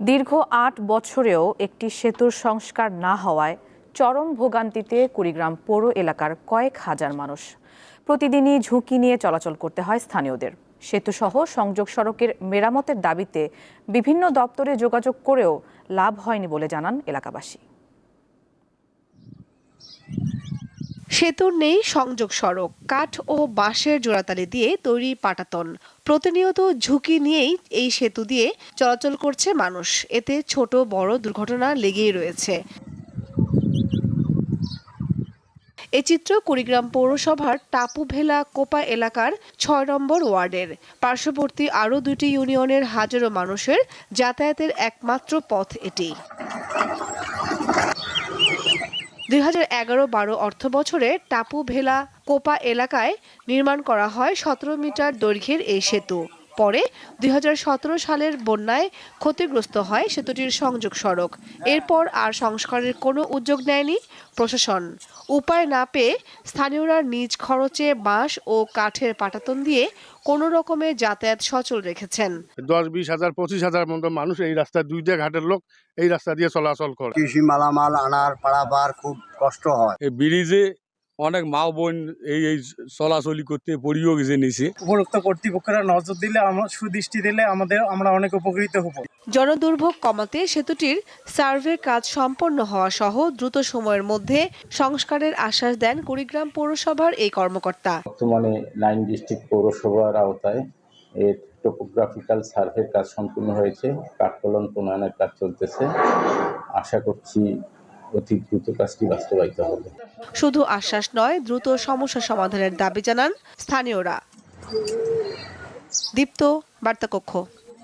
দীর্ঘ আট বছরেও একটি সেতুর সংস্কার না হওয়ায় চরম ভোগান্তিতে কুড়িগ্রাম পৌর এলাকার কয়েক হাজার মানুষ। প্রতিদিনই ঝুঁকি নিয়ে চলাচল করতে হয় স্থানীয়দের। সেতুসহ সংযোগ সড়কের মেরামতের দাবিতে বিভিন্ন দপ্তরে যোগাযোগ করেও লাভ হয়নি বলে জানান এলাকাবাসী। সেতুর নেই সংযোগ সড়ক, কাঠ ও বাঁশের জোড়াতালি দিয়ে তৈরি পাটাতন। প্রতিনিয়ত ঝুঁকি নিয়েই এই সেতু দিয়ে চলাচল করছে মানুষ। এতে ছোট, বড় দুর্ঘটনা লেগেই রয়েছে। এ চিত্র কুড়িগ্রাম পৌরসভার টাপু ভেলা কোপা এলাকার ছয় নম্বর ওয়ার্ডের। পার্শ্ববর্তী আরও দুটি ইউনিয়নের হাজারো মানুষের যাতায়াতের একমাত্র পথ এটি। দুই হাজার এগারো বারো অর্থ বছরে টাপু ভেলা কোপা এলাকায় নির্মাণ করা হয় সতেরো মিটার দৈর্ঘ্যের এই সেতু। পরে দু হাজার সতেরো সালের বন্যায় ক্ষতিগ্রস্ত হয় সেতুটির সংযোগ সড়ক। এরপর আর সংস্কারের কোনো উদ্যোগ নেয়নি প্রশাসন। উপায় না পেয়ে স্থানীয়রা নিজ খরচে বাঁশ ও কাঠের পাটাতন দিয়ে কোনো রকমে যাতায়াত সচল রেখেছেন। দশ বিশ হাজার পঁচিশ হাজার মতো মানুষ এই রাস্তা দুইটা ঘাটের লোক এই রাস্তা দিয়ে চলাচল করে। কৃষি মালামাল আনার পারাপার খুব কষ্ট হয়। এই ব্রিজে অনেক মা বোন এই এই চলাচলি করতে পড়িও গেছে নিচে উপরোক্ত কর্তৃপক্ষরা নজর দিলে আমরা সুদৃষ্টি দিলে আমাদের আমরা অনেক উপকৃত হব। জনদুর্ভোগ কমাতে সেতুটির সার্ভে কাজ সম্পন্ন হওয়া সহ দ্রুত সময়ের মধ্যে সংস্কারের আশ্বাস দেন কুড়িগ্রাম পৌরসভার এই কর্মকর্তা। বর্তমানে নাইন ডিস্ট্রিক্ট পৌরসভার আওতায় এর টোপোগ্রাফিক্যাল সার্ভের কাজ সম্পূর্ণ হয়েছে। কাঠকলন প্রণয়নের কাজ চলতেছে। আশা করছি দ্রুত কাজটি বাস্তবায়িত হবে। শুধু আশ্বাস নয়, দ্রুত সমস্যা সমাধানের দাবি জানান স্থানীয়রা। দীপ্ত, বার্তাকক্ষ।